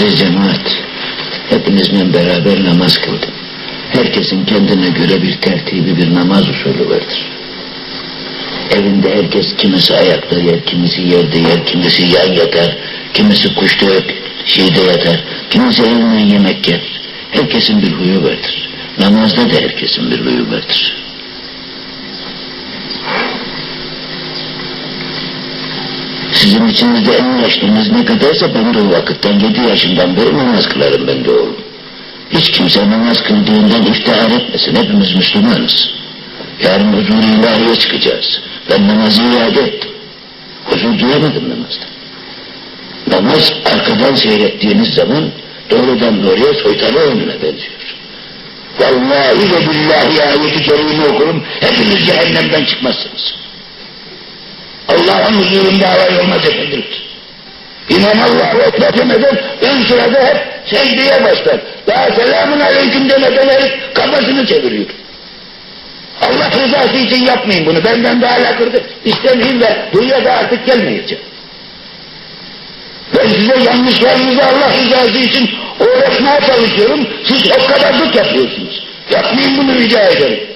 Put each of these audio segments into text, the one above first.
Aziz cemaat, hepinizle beraber namaz kıldım. Herkesin kendine göre bir tertibi, bir namaz usulü vardır. Evinde herkes kimisi ayakta yer, kimisi yerde yer, kimisi yan yatar, kimisi kuşta şeyde yatar, kimisi evinden yemek yer. Herkesin bir huyu vardır. Namazda da herkesin bir huyu vardır. Sizin içinizde en yaşlınız ne kadarsa ben de o vakitten yedi yaşından beri namaz kılarım ben de oğlum. Hiç kimse namaz kıldığından iftihar etmesin. Hepimiz Müslümanız. Yarın huzur ilahiye çıkacağız. Ben namazı iade ettim. Huzur duyamadım namazda. Namaz arkadan seyrettiğiniz zaman doğrudan doğruya soytarı oyununa benziyor. Vallahi ve billahi ayeti kerime okurum. Hepiniz cehennemden çıkmazsınız. Allah'ın huzurunda alay olmaz efendim. İmam Allah'u ekber demeden ön sırada hep secdeye başlar. Daha selamun aleyküm demeden herif kafasını çeviriyor. Allah rızası için yapmayın bunu. Benden daha lakırdı istemeyin ve buraya da artık gelmeyeceğim. Ben size yanlışlarınızı Allah rızası için öğretmeye çalışıyorum. Siz o kadarlık yapıyorsunuz. Yapmayın bunu rica ederim.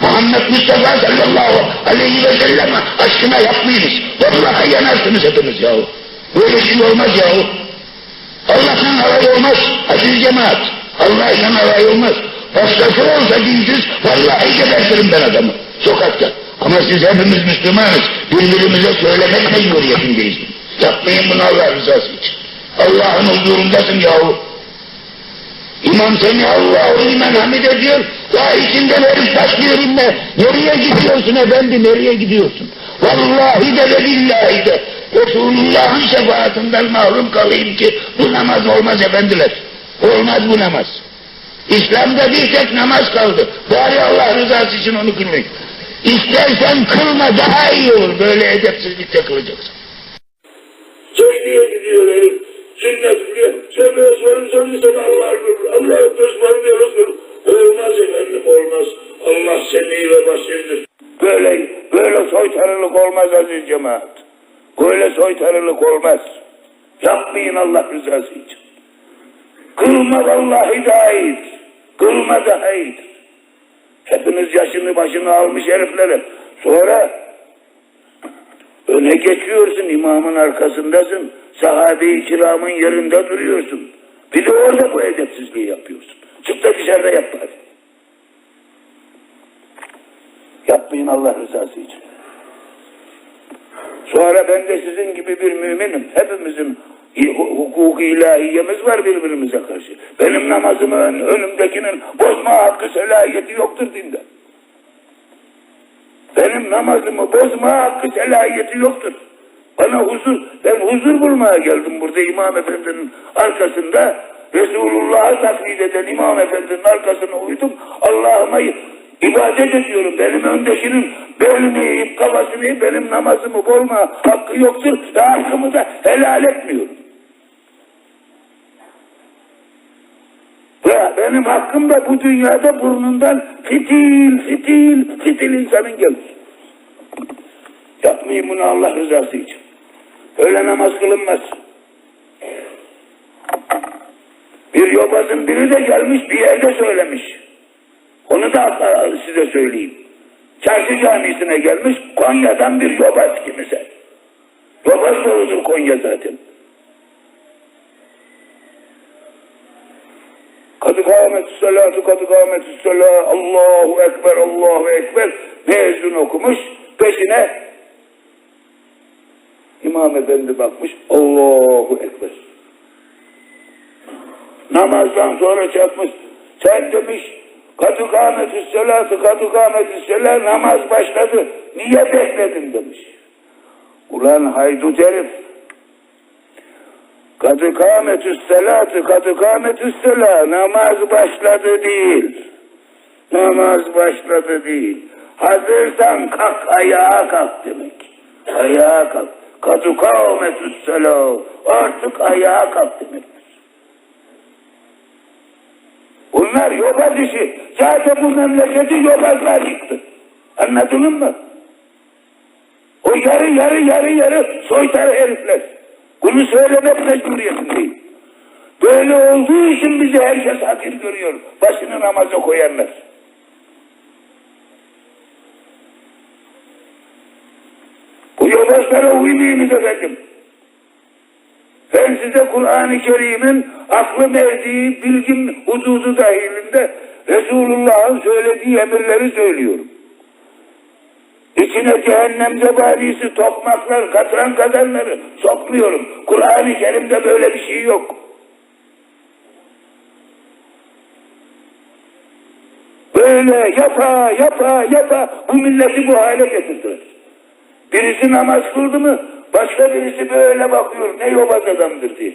Muhammed Mustafa sallallahu aleyhi ve sellem aşkına yapmayınız. Vallahi yanarsınız hepiniz yahu. Böyle şey olmaz yahu. Allah'ın alay olmaz. Aziz cemaat. Allah'ın alay olmaz. Başkası olsa dinsiz vallahi gebertirim ben adamı. Sokakta. Ama siz hepimiz Müslümanız. Birbirimize söylemek mecburiyetindeyiz. Yapmayın bunu Allah rızası için. Allah'ın huzurundasın yahu. İmam seni Allahu limen hamide diyor. Ya içinden herif başlıyor inme. Nereye gidiyorsun efendi nereye gidiyorsun? Vallahi de ve billahi de Resulullah'ın şefaatinden mahrum kalayım ki bu namaz olmaz efendiler. Olmaz bu namaz. İslam'da bir tek namaz kaldı. Bari Allah rızası için onu kılmayın. İstersen kılma daha iyi olur böyle edepsizlikte kılacaksın. Söyleye gidiyor herif. Sünnet biliyor. Sen böyle sorun sorun Allah Allah Osman diyor olmaz aziz cemaat. Böyle soytarılık olmaz. Yapmayın Allah rızası için. Kılma vallahi daha iyidir. Kılma daha. Hepiniz yaşını başını almış heriflerim. Sonra Öne geçiyorsun, imamın arkasındasın. Sahabe-i kiramın yerinde duruyorsun. Bir de orada bu edepsizliği yapıyorsun. Çık da dışarıda yap bari. Yapmayın Allah rızası için. Sonra ben de sizin gibi bir müminim. Hepimizin hukuku ilahiyemiz var birbirimize karşı. Benim namazımın önümdekinin bozma hakkı selahiyeti yoktur dinde. Benim namazımı bozma hakkı selahiyeti yoktur. Bana huzur, ben huzur bulmaya geldim burada İmam Efendi'nin arkasında. Resulullah'ı taklit eden İmam Efendi'nin arkasına uydum. Allah'ıma ibadet ediyorum. Benim öndekinin belini eğip kafasını eğip benim namazımı bozma hakkı yoktur. Ve hakkımı da helal etmiyorum. Ve benim hakkım da bu dünyada burnundan fitil, fitil, fitil insanın gelir. Yapmayın bunu Allah rızası için. Öyle namaz kılınmaz. Bir yobazın biri de gelmiş bir yerde söylemiş. Onu da size söyleyeyim. Çarşı camisine gelmiş Konya'dan bir yobaz kimse. Yobaz doludur Konya zaten. Kadı kâmetü salatu, kadı kâmetü Allahu Ekber, Allahu Ekber. Mezun okumuş, peşine İmam Efendi bakmış, Allahu Ekber. Namazdan sonra çarpmış, sen demiş, salatu, kadı kâmetü salâ, namaz başladı. Niye bekledin demiş. Ulan haydut herif, Kadı kâmetü selatı, kadı kâmetü selâ, namaz başladı değil. Namaz başladı değil. Hazırsan kalk, ayağa kalk demek. Ayağa kalk. Kadı kâmetü selâ, artık ayağa kalk demektir. Bunlar yobaz işi. Zaten bu memleketi yobazlar yıktı. Anladın mı? O yarı yarı yarı yarı soytar herifler. Bunu söylemek mecburiyetindeyim. Böyle olduğu için bizi herkes hakir görüyor. Başını namaza koyanlar. Bu yoldaşlara uymayınız efendim. Size Kur'an-ı Kerim'in aklı verdiği bilgim hududu dahilinde Resulullah'ın söylediği emirleri söylüyorum. İçine cehennem zebanisi, tokmaklar, katran kadanları sokmuyorum. Kur'an-ı Kerim'de böyle bir şey yok. Böyle yapa yapa yapa bu milleti bu hale getirdiler. Birisi namaz kıldı mı başka birisi böyle bakıyor ne yobaz adamdır diye.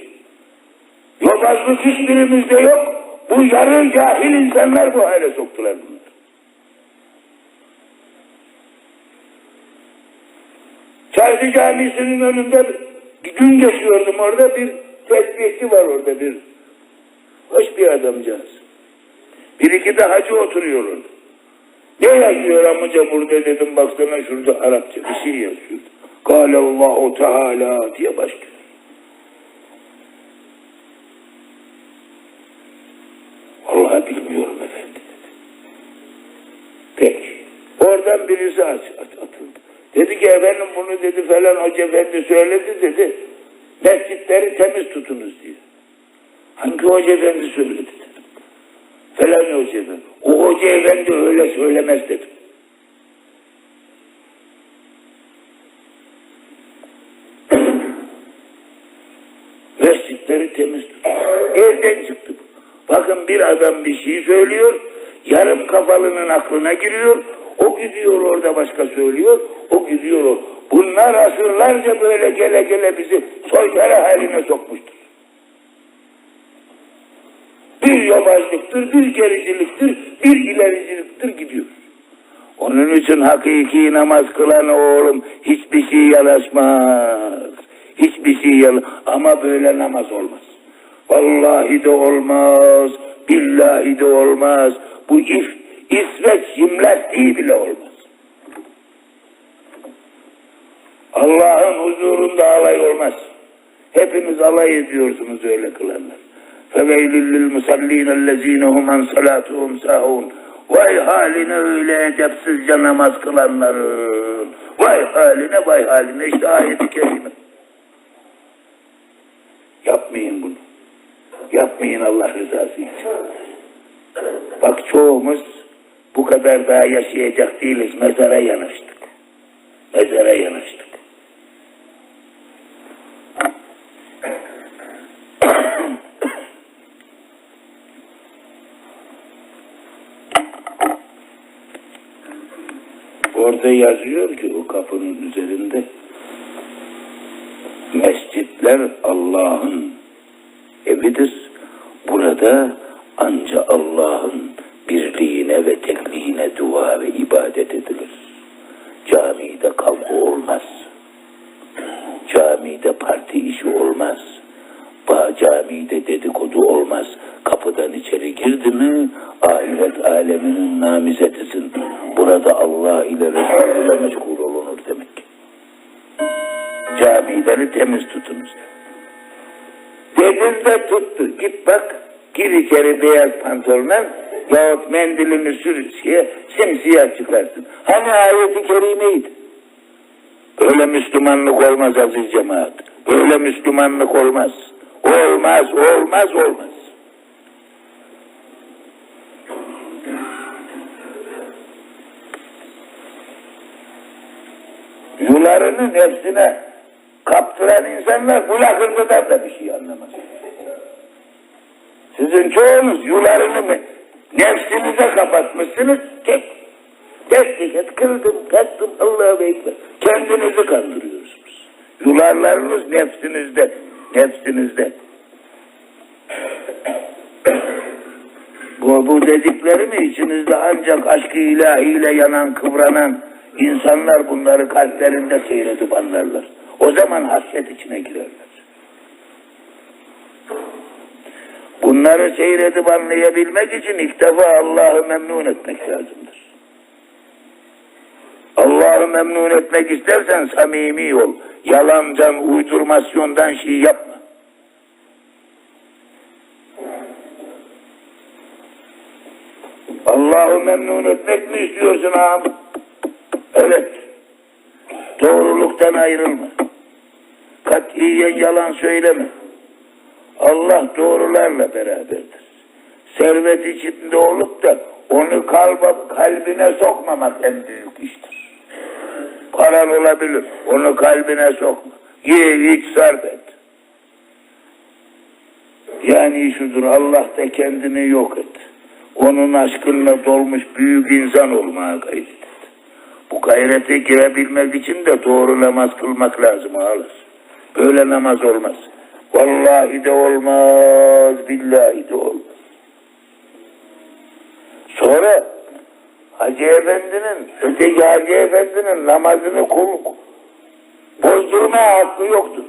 Yobazlık hiçbirimizde yok. Bu yarı cahil insanlar bu hale soktular bunları. Çarşı camisinin önünde gün geçiyordum orada bir tesbihçi var orada bir hoş bir adamcağız. Bir iki de hacı oturuyor orada. Ne yazıyor amca burada dedim baksana şurada Arapça bir şey yazıyor. Allahu Teala diye başlıyor. Vallahi bilmiyorum efendi dedi. Peki. Oradan birisi atıldı. Dedi ki efendim bunu dedi falan hoca efendi söyledi dedi. Mescitleri temiz tutunuz diyor. Hangi hoca efendi söyledi dedim. Falan hoca efendi. O hoca efendi öyle söylemez dedim. Tutun. Evden çıktı bu. Bakın bir adam bir şey söylüyor. Yarım kafalının aklına giriyor. O gidiyor orada başka söylüyor. O gidiyor o. Bunlar asırlarca böyle gele gele bizi soykara haline sokmuştur. Bir yobazlıktır, bir gericiliktir, bir ilericiliktir gidiyor. Onun için hakiki namaz kılan oğlum hiçbir şey yanaşmaz. Hiçbir şey yal ama böyle namaz olmaz. Vallahi de olmaz, billahi de olmaz. Bu if, İsveç jimnastiği bile olmaz. Allah'ın huzurunda alay olmaz. Hepiniz alay ediyorsunuz öyle kılanlar. فَوَيْلُ لِلْمُسَلِّينَ الَّذ۪ينَ هُمْ عَنْ صَلَاتُهُمْ سَاهُونَ Vay haline öyle edepsizce namaz kılanların. Vay haline vay haline işte ayet-i kerime. Allah rızası için. Bak çoğumuz bu kadar daha yaşayacak değiliz. Mezara yanaştık. Mezara yanaştık. Orada yazıyor ki o kapının üzerinde mescitler Allah'ın evidir. Burada anca Allah'ın birliğine ve tekliğine dua ve ibadet edilir. Camide kavga olmaz. Camide parti işi olmaz. Ba camide dedikodu olmaz. Kapıdan içeri girdi mi ahiret aleminin namizetisin. Burada Allah ile Resulü ile meşgul olunur demek. Camileri temiz tutunuz. Dedim de tuttu. Git bak gir içeri beyaz pantolonla yahut mendilini sür şeye, simsiyah çıkarsın. Hani ayeti kerimeydi. Öyle Müslümanlık olmaz aziz cemaat. Öyle Müslümanlık olmaz. Olmaz, olmaz, olmaz. Yularını nefsine kaptıran insanlar bu lakırtıdan da bir şey anlamaz. Sizin çoğunuz yularını nefsinize kapatmışsınız tek tek dikkat kıldım kattım Allah'a bekler. Kendinizi kandırıyorsunuz. Yularlarınız nefsinizde nefsinizde. Bu, bu dediklerimi içinizde ancak aşkı ilahiyle yanan kıvranan insanlar bunları kalplerinde seyredip anlarlar. O zaman hasret içine girerler. Bunları seyredip anlayabilmek için ilk defa Allah'ı memnun etmek lazımdır. Allah'ı memnun etmek istersen samimi ol. Yalandan, uydurmasyondan şey yapma. Allah'ı memnun etmek mi istiyorsun ağam? Evet. Doğruluktan ayrılma. Katiyen yalan söyleme. Allah doğrularla beraberdir. Servet içinde olup da onu kalbe, kalbine sokmamak en büyük iştir. Paran olabilir, onu kalbine sokma. Ye, iç, sarf. Yani şudur, Allah da kendini yok et. Onun aşkınla dolmuş büyük insan olmaya gayret et. Bu gayrete girebilmek için de doğru namaz kılmak lazım ağlar. Böyle namaz olmaz. Vallahi de olmaz, billahi de olmaz. Sonra Hacı Efendi'nin, öteki Hacı Efendi'nin namazını kul, bozdurma hakkı yoktur.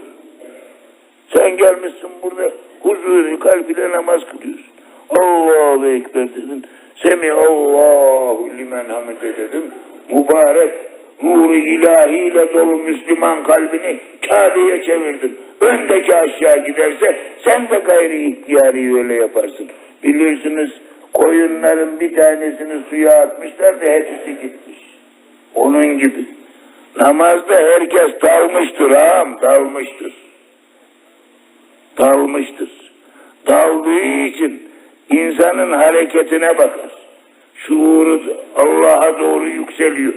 Sen gelmişsin burada huzuri kalbiyle namaz kılıyorsun. Allahu Ekber dedin. Semi Allahu limen hamide dedim. Mübarek nuru ilahiyle dolu Müslüman kalbini Kabe'ye çevirdin. Öndeki aşağı giderse sen de gayri ihtiyari öyle yaparsın. Bilirsiniz koyunların bir tanesini suya atmışlar da hepsi gitmiş. Onun gibi. Namazda herkes dalmıştır ağam, dalmıştır dalmıştır. Daldığı için insanın hareketine bakar. Şuuru Allah'a doğru yükseliyor.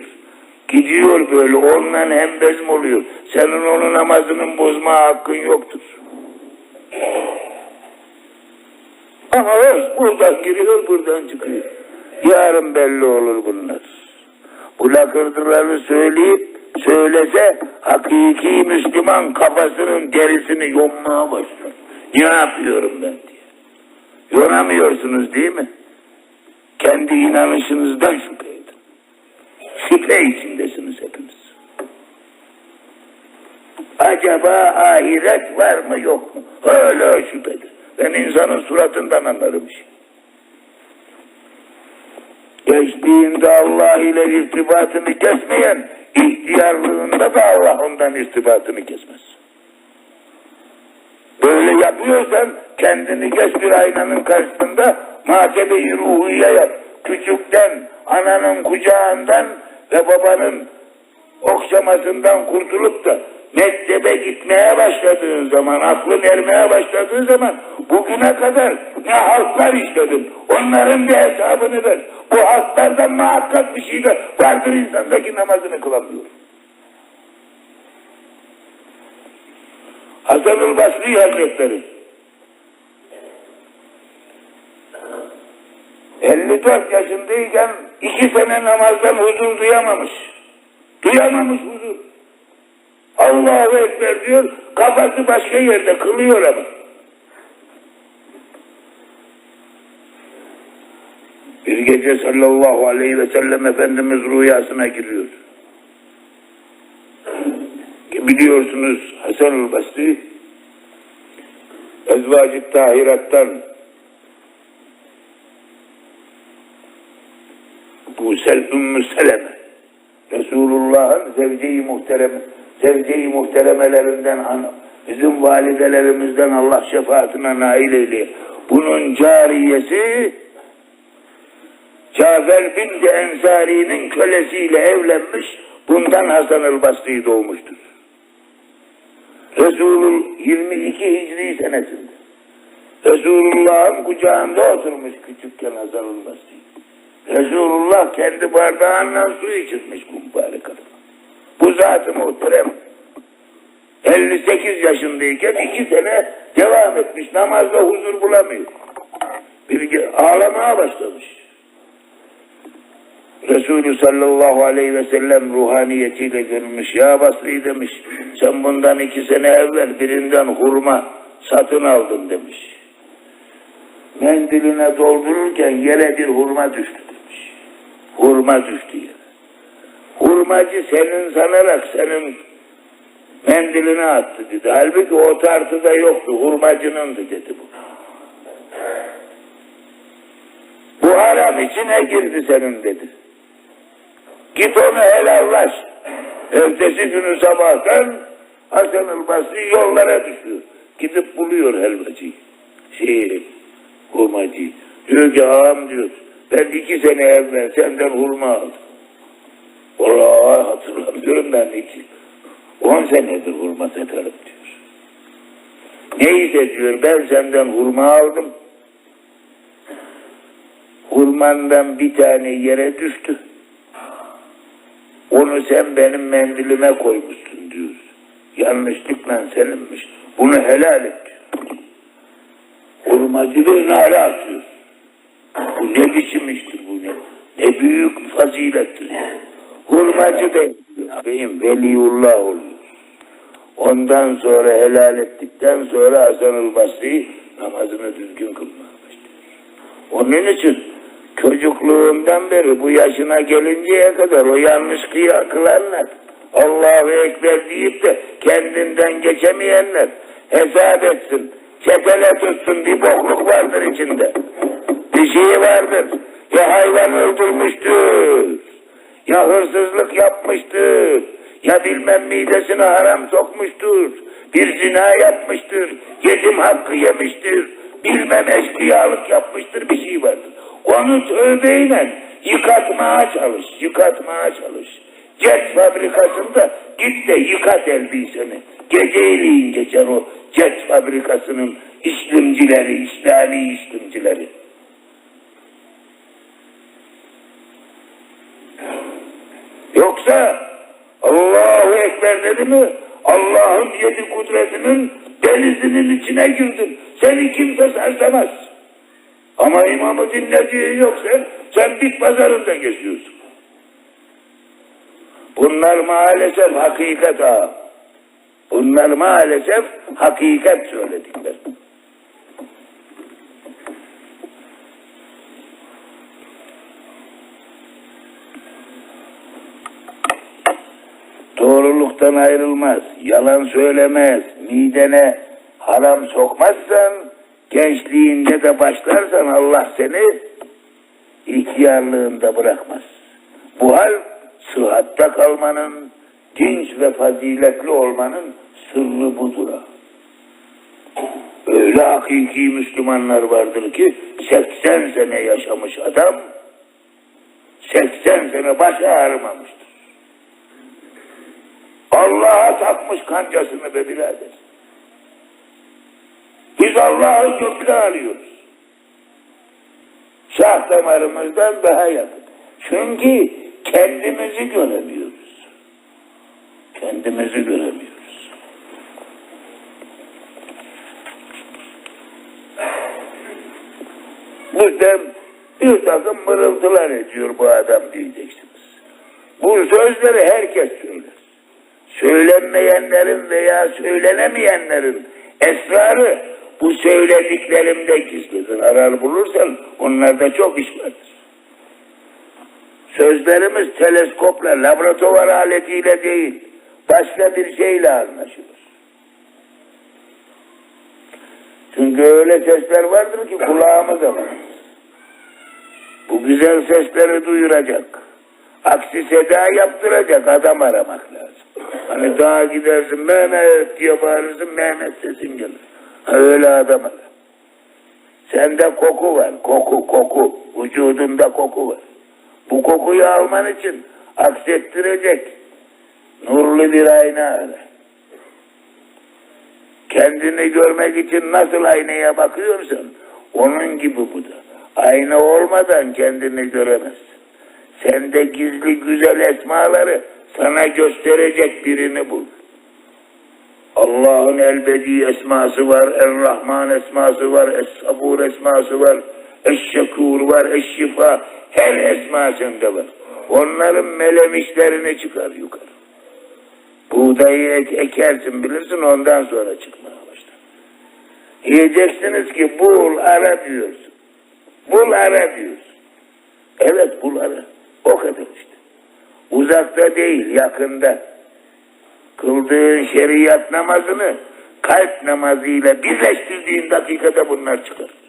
Gidiyor böyle ondan hembezm oluyor. Senin onun namazının bozma hakkın yoktur. Ama buradan giriyor buradan çıkıyor. Yarın belli olur bunlar. Bu lakırdıları söyleyip söylese hakiki Müslüman kafasının derisini yonmaya başlar. Ne yapıyorum ben diye. Yonamıyorsunuz değil mi? Kendi inanışınızdan şüphe Şüphe içindesiniz hepiniz. Acaba ahiret var mı yok mu? Öyle şüphedir. Ben insanın suratından anlarım şey. Gençliğinde Allah ile irtibatını kesmeyen, ihtiyarlığında da Allah ondan irtibatını kesmez. Böyle yapıyorsan kendini geç bir aynanın karşısında mahkeme-i ruhiye yap. Küçükten, ananın kucağından ve babanın okşamasından kurtulup da mektebe gitmeye başladığın zaman, aklın ermeye başladığı zaman bugüne kadar ne halklar işledin. Onların bir hesabını ver. Bu halklardan muhakkak bir şey de vardır insandaki namazını kılamıyor. Hasan-ül Basri Hazretleri 54 yaşındayken iki sene namazdan huzur duyamamış. Duyamamış huzur. Allahu Ekber diyor, kafası başka yerde kılıyor ama. Bir gece sallallahu aleyhi ve sellem Efendimiz rüyasına giriyor. Biliyorsunuz Hasan-ül Basri Ezvacı Tahirat'tan bu Sel Ümmü Seleme Resulullah'ın zevce-i muhterem zevce-i muhteremelerinden bizim validelerimizden Allah şefaatine nail eyle. Bunun cariyesi Cafer bin de Ensari'nin kölesiyle evlenmiş. Bundan Hasan-ül Basri doğmuştur. Resul'ün 22 Hicri senesinde. Resulullah'ın kucağında oturmuş küçükken Hasan-ül Basri. Resulullah kendi bardağından su içirmiş bu mübarek adam. Bu zat-ı muhterem 58 yaşındayken iki sene devam etmiş. Namazda huzur bulamıyor. Bir ağlamaya başlamış. Resulü sallallahu aleyhi ve sellem ruhaniyetiyle görmüş. Ya Basri demiş. Sen bundan iki sene evvel birinden hurma satın aldın demiş. Mendiline doldururken yere bir hurma düştü. Hurma düştü. Hurmacı senin sanarak senin mendiline attı dedi. Halbuki o tartıda yoktu. Hurmacınındı dedi bu. Bu haram içine girdi senin dedi. Git onu helallaş. Ertesi günü sabahtan Hasan-ül Basri yollara düşüyor. Gidip buluyor helvacıyı. Şey, hurmacıyı. Diyor ki ağam diyor. Ben iki sene evvel senden hurma aldım. Vallahi hatırlamıyorum ben iki. On senedir hurma satarım diyor. Neyse diyor ben senden hurma aldım. Hurmandan bir tane yere düştü. Onu sen benim mendilime koymuşsun diyor. Yanlışlıkla seninmiş. Bunu helal et diyor. Hurmacılığını hala. Bu ne biçim büyük fazilettir. Hurmacı da benim veliullah oluyor. Ondan sonra helal ettikten sonra Hasan-ül Basri namazını düzgün kılmaya. Onun için çocukluğundan beri bu yaşına gelinceye kadar o yanlış kılanlar, Allahu Ekber deyip de kendinden geçemeyenler hesap etsin, çetele tutsun bir bokluk vardır içinde. Bir şey vardır. Ya hayvan öldürmüştür, ya hırsızlık yapmıştır, ya bilmem midesine haram sokmuştur, bir zina yapmıştır, yetim hakkı yemiştir, bilmem eşkıyalık yapmıştır bir şey vardır. Onu tövbeyle yıkatmaya çalış, yıkatmaya çalış. Cet fabrikasında git de yıkat elbiseni. Geceyleyin geçer o cet fabrikasının işlemcileri, İslami işlemcileri. Yoksa Allahu Ekber dedi mi Allah'ın yedi kudretinin denizinin içine girdin. Seni kimse sarsamaz. Ama imamı dinlediğin yok sen. Sen bit pazarında geziyorsun. Bunlar maalesef hakikat ha. Bunlar maalesef hakikat söyledikler. Doğruluktan ayrılmaz, yalan söylemez, midene haram sokmazsan, gençliğinde de başlarsan Allah seni ihtiyarlığında bırakmaz. Bu hal sıhhatte kalmanın, dinç ve faziletli olmanın sırrı budur. Öyle hakiki Müslümanlar vardır ki 80 sene yaşamış adam 80 sene başı ağrımamıştır. Allah'a takmış kancasını be birader. Biz Allah'ı gökte alıyoruz. Şah damarımızdan daha yakın. Çünkü kendimizi göremiyoruz. Kendimizi göremiyoruz. Bizden bir takım mırıltılar ediyor bu adam diyeceksiniz. Bu sözleri herkes söyler. Söylenmeyenlerin veya söylenemeyenlerin esrarı bu söylediklerimde gizlidir. Arar bulursan onlarda çok iş vardır. Sözlerimiz teleskopla, laboratuvar aletiyle değil, başka bir şeyle anlaşılır. Çünkü öyle sesler vardır ki kulağımız alır. Bu güzel sesleri duyuracak. Aksi seda yaptıracak adam aramak lazım. Hani dağa gidersin Mehmet diye bağırırsın Mehmet sesin gelir. Öyle adam ara. Sende koku var. Koku koku. Vücudunda koku var. Bu kokuyu alman için aksettirecek nurlu bir ayna ara. Kendini görmek için nasıl aynaya bakıyorsan onun gibi bu da. Ayna olmadan kendini göremezsin. Sende gizli güzel esmaları sana gösterecek birini bul. Allah'ın elbedi esması var, Er-Rahman esması var, Es-Sabur esması var, Eş-Şekur var, Eş-Şifa, her esma sende var. Onların melemişlerini çıkar yukarı. Buğdayı ek- ekersin bilirsin ondan sonra çıkmaya başlar. Diyeceksiniz ki bul ara diyorsun. Bul ara diyorsun. Evet bul ara. O kadar işte. Uzakta değil yakında. Kıldığın şeriat namazını kalp namazıyla birleştirdiğin dakikada bunlar çıkar.